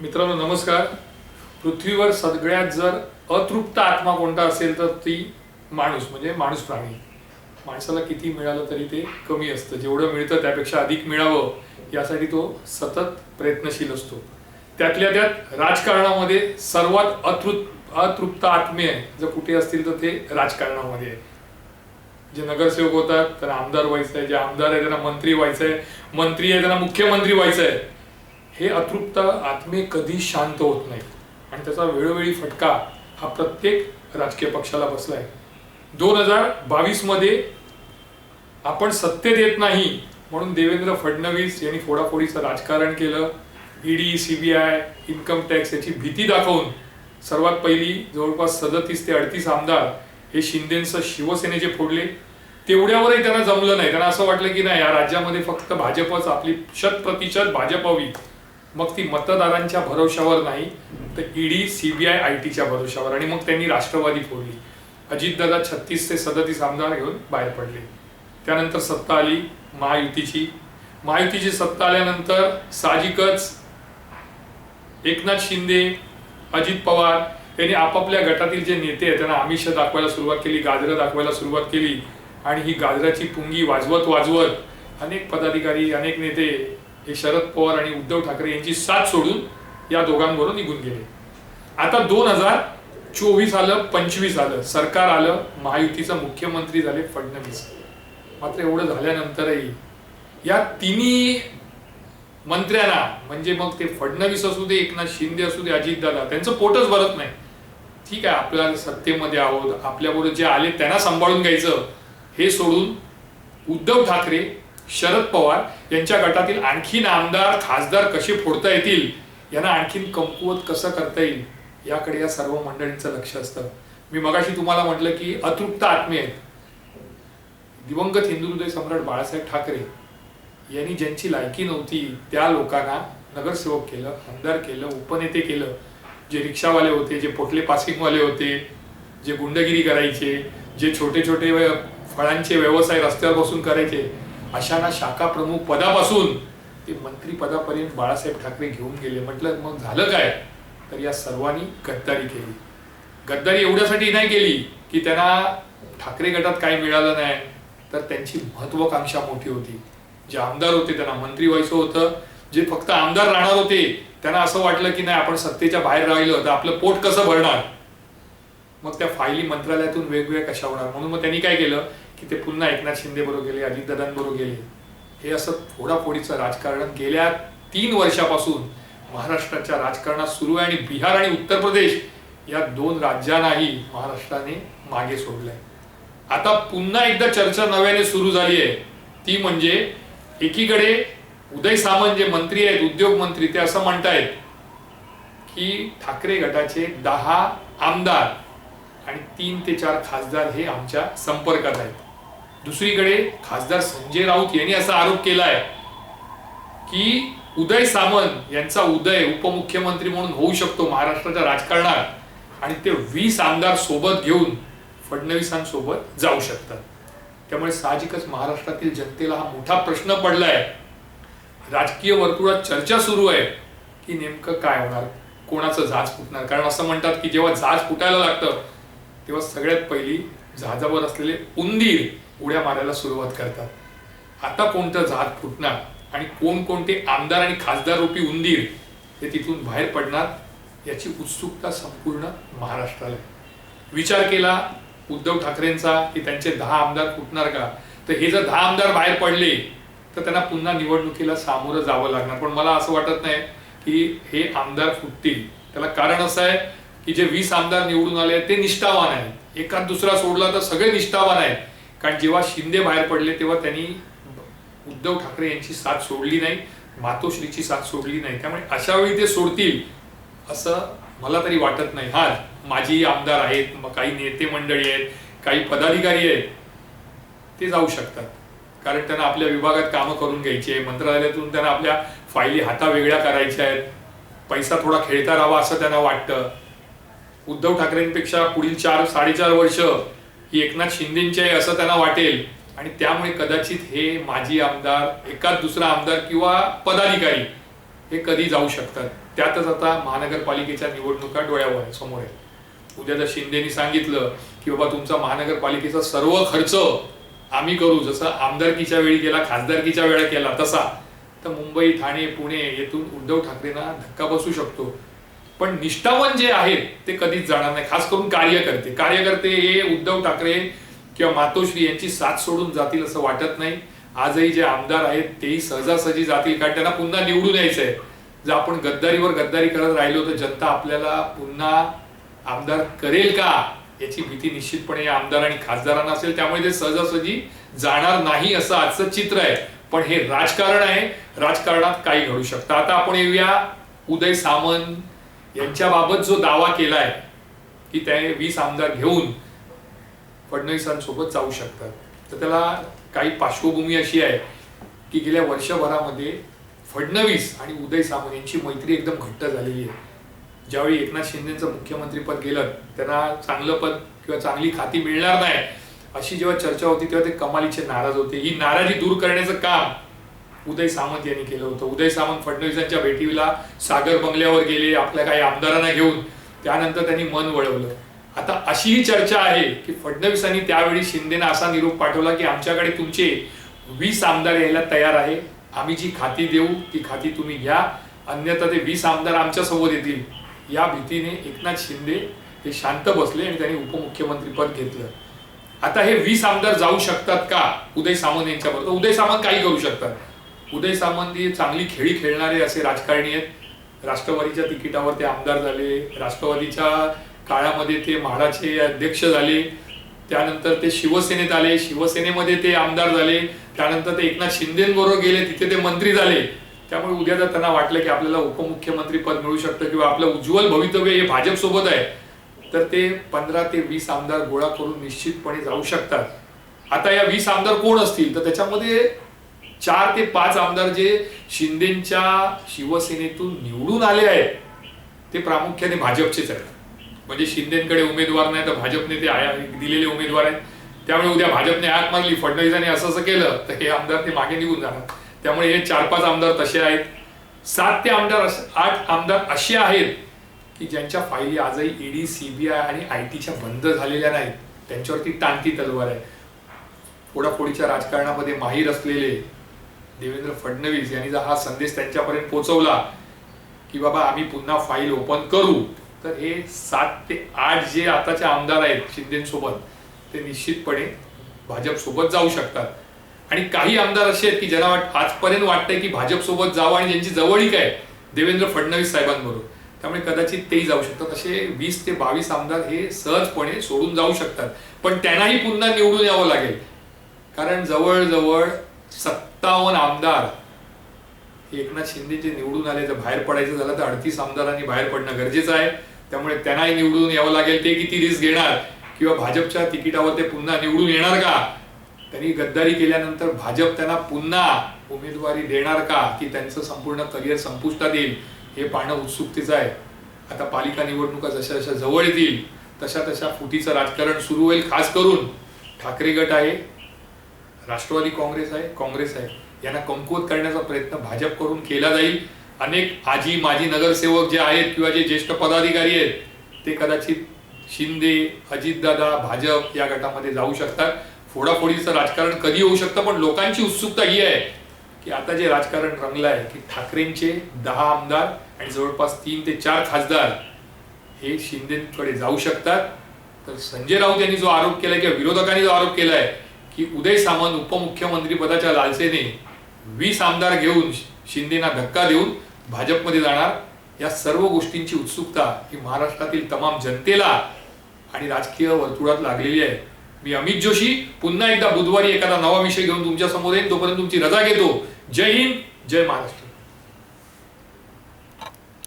मित्रांनो नमस्कार. पृथ्वीवर सगळ्यात जर अतृप्त आत्मा कोणता असेल तर ती माणूस म्हणजे माणूस प्राणी. माणसाला किती मिळालं तरी ते कमी असतं. जेवढं मिळतं त्यापेक्षा अधिक मिळावं यासाठी तो सतत प्रयत्नशील असतो. त्यातल्या त्यात राजकारणामध्ये सर्वात अतृप अतृप्त आत्मे जर कुठे असतील तर ते राजकारणामध्ये आहे. जे नगरसेवक होतात त्यांना आमदार व्हायचं आहे जे आमदार आहे त्यांना मंत्री व्हायचं आहे मंत्री आहे त्यांना मुख्यमंत्री व्हायचं आहे हे अतृप्त आत्मे कधी शांत होत नाहीत. आणि त्याचा वेळोवेळी फटका हा प्रत्येक राजकीय पक्षाला बसलाय. दोन हजार बावीसमध्ये आपण सत्तेत येत नाही म्हणून देवेंद्र फडणवीस यांनी फोडाफोडीचं राजकारण केलं. ईडी सीबीआय इन्कम टॅक्स याची भीती दाखवून सर्वात पहिली जवळपास सदतीस ते अडतीस आमदार हे शिंदेचं शिवसेनेचे फोडले. तेवढ्यावरही त्यांना जमलं नाही. त्यांना असं वाटलं की नाही या राज्यामध्ये फक्त भाजपच आपली शत प्रतिशत भाजप हवी. मग ती मतदारांच्या भरोशावर नाही तर ईडी सीबीआय आय टीच्या भरोशावर आणि मग त्यांनी राष्ट्रवादी फोडली. अजितदादा छत्तीस ते सदतीस आमदार घेऊन बाहेर पडले. त्यानंतर सत्ता आली महायुतीची. महायुतीची सत्ता आल्यानंतर साहजिकच एकनाथ शिंदे अजित पवार यांनी आपापल्या गटातील जे नेते आहेत त्यांना आमिष दाखवायला सुरुवात केली गाजरं दाखवायला सुरुवात केली. आणि ही गाजराची पुंगी वाजवत वाजवत अनेक पदाधिकारी अनेक नेते हे शरद पवार आणि उद्धव ठाकरे यांची साथ सोडून या दोघांवरून निघून गेले. आता दोन हजार चोवीस आलं पंचवीस आलं. सरकार आलं महायुतीचा मुख्यमंत्री झाले फडणवीस. मात्र एवढं झाल्यानंतरही या तिन्ही मंत्र्यांना म्हणजे मग ते फडणवीस असू दे एकनाथ शिंदे असू दे अजितदादा त्यांचं पोटच भरत नाही. ठीक आहे आपल्याला सत्तेमध्ये आहोत आपल्याबरोबर जे आले त्यांना सांभाळून घ्यायचं हे सोडून उद्धव ठाकरे शरद पवार यांच्या गटातील आणखीन आमदार खासदार कसे फोडता येतील? यांना आणखीन कमकुवत कसं करता येईल? याकडे या सर्व मंडळींचं लक्ष असतं. मी मगाशी तुम्हाला म्हटलं की अतृप्त आत्मे आहेत. दिवंगत हिंदू हृदय सम्राट बाळासाहेब ठाकरे यांनी ज्यांची लायकी नव्हती त्या लोकांना नगरसेवक केलं आमदार केलं उपनेते केलं. जे रिक्षावाले होते जे पोटले पासिंगवाले होते जे गुंडगिरी करायचे जे छोटे छोटे फळांचे व्यवसाय रस्त्यावर बसून करायचे अशांना शाखा प्रमुख पदापासून ते मंत्री पदापर्यंत बाळासाहेब ठाकरे घेऊन गेले. म्हटलं मग झालं काय? तर या सर्वांनी गद्दारी केली. गद्दारी एवढ्यासाठी नाही केली की त्यांना ठाकरे गटात काही मिळालं नाही. तर त्यांची महत्वाकांक्षा मोठी होती. जे आमदार होते त्यांना मंत्री व्हायचं होतं. जे फक्त आमदार राहणार होते त्यांना असं वाटलं की नाही आपण सत्तेच्या बाहेर राहिलं तर आपलं पोट कसं भरणार? मग त्या फायली मंत्रालयातून वेगवेगळ्या कशा होणार? म्हणून मग त्यांनी काय केलं? की ते पुन्हा एकनाथ शिंदे बरोबर गेले अजितदादांबरोबर गेले. हे असं फोडाफोडीचं राजकारण गेल्या तीन वर्षापासून महाराष्ट्राच्या राजकारणात सुरू आहे आणि बिहार आणि उत्तर प्रदेश या दोन राज्यांनाही महाराष्ट्राने मागे सोडलंय. आता पुन्हा एकदा चर्चा नव्याने सुरू झाली आहे. ती म्हणजे एकीकडे उदय सामंत जे मंत्री आहेत उद्योग मंत्री ते असं म्हणतायत की ठाकरे गटाचे दहा आमदार आणि तीन ते चार खासदार हे आमच्या संपर्कात आहेत. दुसरीकडे खासदार संजय राऊत यांनी असा आरोप केलाय की उदय सामंत यांचा उदय उपमुख्यमंत्री म्हणून होऊ शकतो महाराष्ट्राच्या राजकारणात आणि ते वीस आमदार सोबत घेऊन फडणवीसांसोबत जाऊ शकतात. त्यामुळे साहजिकच महाराष्ट्रातील जनतेला हा मोठा प्रश्न पडलाय. राजकीय वर्तुळात चर्चा सुरू आहे की नेमकं काय होणार? कोणाचं जहाज फुटणार? कारण असं म्हणतात की जेव्हा जहाज फुटायला लागतं तेव्हा सगळ्यात पहिली जहाजावर असलेले उंदीर उड्या मारायला सुरुवात करतात. आता कोणतं जहाज फुटणार आणि कोणकोणते आमदार आणि खासदार रूपी उंदीर ते तिथून बाहेर पडणार याची उत्सुकता संपूर्ण महाराष्ट्राला आहे. विचार केला उद्धव ठाकरेंचा की त्यांचे दहा आमदार फुटणार का? तर हे जर दहा आमदार बाहेर पडले तर त्यांना पुन्हा निवडणुकीला सामोरं जावं लागणार. पण मला असं वाटत नाही की हे आमदार फुटतील. त्याला कारण असं आहे की जे वीस आमदार निवडून आले आहेत ते निष्ठावान आहेत. एखाद दुसरा सोडला तर सगळे निष्ठावान आहेत. कारण जेव्हा शिंदे बाहेर पडले तेव्हा त्यांनी उद्धव ठाकरे यांची साथ सोडली नाही मातोश्रीची साथ सोडली नाही. त्यामुळे अशा वेळी ते सोडतील असं मला तरी वाटत नाही. हा माजी आमदार आहेत मग काही नेते मंडळी आहेत काही पदाधिकारी आहेत ते जाऊ शकतात. कारण त्यांना आपल्या विभागात कामं करून घ्यायची आहे. मंत्रालयातून त्यांना आपल्या फायली हाता वेगळ्या करायच्या आहेत. पैसा थोडा खेळता राहावा असं त्यांना वाटतं. उद्धव ठाकरेंपेक्षा पुढील चार साडेचार वर्ष की एकनाथ शिंदेची आहे असं त्यांना वाटेल. आणि त्यामुळे कदाचित हे माजी आमदार एकाच दुसरा आमदार किंवा पदाधिकारी हे कधी जाऊ शकतात. त्यातच आता महानगरपालिकेच्या निवडणुका डोळ्यावर आहे समोर आहे. उद्या जर शिंदेनी सांगितलं की बाबा तुमचा महानगरपालिकेचा सर्व खर्च आम्ही करू जसं आमदारकीच्या वेळी केला खासदारकीच्या वेळा केला तसा तर मुंबई ठाणे पुणे येथून उद्धव ठाकरेंना धक्का बसू शकतो. पण निष्ठावन जे आहेत ते कधीच जाणार नाही. खास करून कार्यकर्ते. कार्यकर्ते हे उद्धव ठाकरे किंवा मातोश्री यांची साथ सोडून जातील असं वाटत नाही. आजही जे आमदार आहेत तेही सहजासहजी जातील. कारण त्यांना पुन्हा निवडून यायचं आहे. जर आपण गद्दारीवर गद्दारी करत राहिलो तर जनता आपल्याला पुन्हा आमदार करेल का? याची भीती निश्चितपणे या आमदार आणि खासदारांना असेल. त्यामुळे ते सहजासहजी जाणार नाही असं आजचं चित्र आहे. पण हे राजकारण आहे. राजकारणात काही घडू शकतं. आता आपण येऊया उदय सामंत यांच्याबाबत जो दावा केलाय की ते वीस आमदार घेऊन फडणवीसांसोबत जाऊ शकतात. तर त्याला काही पार्श्वभूमी अशी आहे की गेल्या वर्षभरामध्ये फडणवीस आणि उदय सामंत यांची मैत्री एकदम घट्ट झालेली आहे. ज्यावेळी एकनाथ शिंदेचं मुख्यमंत्रीपद गेलं त्यांना चांगलं पद किंवा चांगली खाती मिळणार नाही अशी जेव्हा चर्चा होती तेव्हा ते कमालीचे नाराज होते. ही नाराजी दूर करण्याचं काम उदय सामंत यांनी केलं होतं. उदय सामंत फडणवीसांच्या भेटीला सागर बंगल्यावर गेले आपल्या काही आमदारांना घेऊन. त्यानंतर त्यांनी मन वळवलं. आता अशी ही चर्चा आहे की फडणवीसांनी त्यावेळी शिंदेना असा निरोप पाठवला की आमच्याकडे तुमचे वीस आमदार यायला तयार आहे. आम्ही जी खाती देऊ ती खाती तुम्ही घ्या. अन्यथा ते वीस आमदार आमच्यासोबत येतील. या भीतीने एकनाथ शिंदे हे शांत बसले आणि त्यांनी उपमुख्यमंत्रीपद घेतलं. आता हे वीस आमदार जाऊ शकतात का? उदय सामंत यांच्याबरोबर. उदय सामंत काही करू शकतात. उदय सामंत हे चांगली खेळी खेळणारे असे राजकारणी आहेत. राष्ट्रवादीच्या तिकिटावर ते आमदार झाले. राष्ट्रवादीच्या काळामध्ये ते म्हाडाचे अध्यक्ष झाले. त्यानंतर ते शिवसेनेत आले. शिवसेनेमध्ये ते आमदार झाले. त्यानंतर ते एकनाथ शिंदेबरोबर गेले. तिथे ते मंत्री झाले. त्यामुळे उद्या जर त्यांना वाटलं की आपल्याला उपमुख्यमंत्री पद मिळू शकतं किंवा आपलं उज्ज्वल भवितव्य हे भाजपसोबत आहे. तर ते पंधरा ते वीस आमदार गोळा करून निश्चितपणे जाऊ शकतात. आता या वीस आमदार कोण असतील? तर त्याच्यामध्ये चार ते पाच आमदार जे शिंदेच्या शिवसेनेतून निवडून आले आहेत ते प्रामुख्याने भाजपचेच आहेत. म्हणजे शिंदेकडे उमेदवार नाही तर भाजपने ते आया- दिलेले उमेदवार आहेत. त्यामुळे उद्या भाजपने हात मारली फडणवीसांनी असं असं केलं तर हे आमदार ते मागे निघून जाणार. त्यामुळे हे चार पाच आमदार तसे आहेत. सात ते आमदार आठ आमदार असे आहेत की ज्यांच्या फायली आजही ईडी सीबीआय आणि आय टीच्या बंद झालेल्या नाहीत. त्यांच्यावरती टांगती तलवार आहे. फोडाफोडीच्या राजकारणामध्ये माहीर असलेले देवेंद्र फडणवीस यांनी जर हा संदेश त्यांच्यापर्यंत पोहोचवला की बाबा आम्ही पुन्हा फाईल ओपन करू तर हे सात ते आठ जे आताचे आमदार आहेत शिंदेसोबत ते निश्चितपणे भाजप सोबत जाऊ शकतात. आणि काही आमदार असे आहेत की ज्यांना वाट आजपर्यंत वाटतंय की भाजप सोबत जावं आणि ज्यांची जवळीक आहे देवेंद्र फडणवीस साहेबांबरोबर. त्यामुळे कदाचित तेही जाऊ शकतात. असे वीस ते बावीस आमदार हे सहजपणे सोडून जाऊ शकतात. पण त्यांनाही पुन्हा निवडून यावं लागेल. कारण जवळजवळ सत्तावन्न आमदार. एकनाथ शिंदे जे निवडून आले तर बाहेर पडायचं झालं तर अडतीस आमदारांनी बाहेर पडणं गरजेचं आहे. त्यामुळे त्यांनाही निवडून यावं लागेल. ते किती रिस्क घेणार? किंवा भाजपच्या तिकिटावर ते पुन्हा निवडून येणार का? त्यांनी गद्दारी केल्यानंतर भाजप त्यांना पुन्हा उमेदवारी देणार का? की त्यांचं संपूर्ण करिअर संपुष्टात येईल? हे पाहणं उत्सुकतेचं आहे. आता पालिका निवडणुका जशा जशा जवळ येतील तशा तशा फुटीचं राजकारण सुरू होईल खास करून ठाकरे गट आहे. राष्ट्रवादी काँग्रेस आहे काँग्रेस आहे. यांना कमकुवत करण्याचा प्रयत्न भाजप करून केला जाईल. अनेक आजी माजी नगरसेवक जे आहेत किंवा जे ज्येष्ठ पदाधिकारी आहेत ते कदाचित शिंदे अजितदादा भाजप या गटामध्ये जाऊ शकतात. फोडाफोडीचं राजकारण कधी होऊ शकतं पण लोकांची उत्सुकता ही आहे की आता जे राजकारण रंगलं आहे की ठाकरेंचे दहा आमदार आणि जवळपास तीन ते चार खासदार हे शिंदेकडे जाऊ शकतात. तर संजय राऊत यांनी जो आरोप केलाय किंवा विरोधकांनी जो आरोप केलाय की उदय सामंत उपमुख्यमंत्री पदाच्या लालसेने वीस आमदार घेऊन शिंदेना धक्का देऊन भाजपमध्ये जाणार. या सर्व गोष्टींची उत्सुकता ही महाराष्ट्रातील तमाम जनतेला आणि राजकीय वर्तुळात लागलेली आहे. मी अमित जोशी पुन्हा एकदा बुधवारी एखादा नवा विषय घेऊन तुमच्यासमोर येईन तोपर्यंत तुमची रजा घेतो. जय हिंद जय महाराष्ट्र.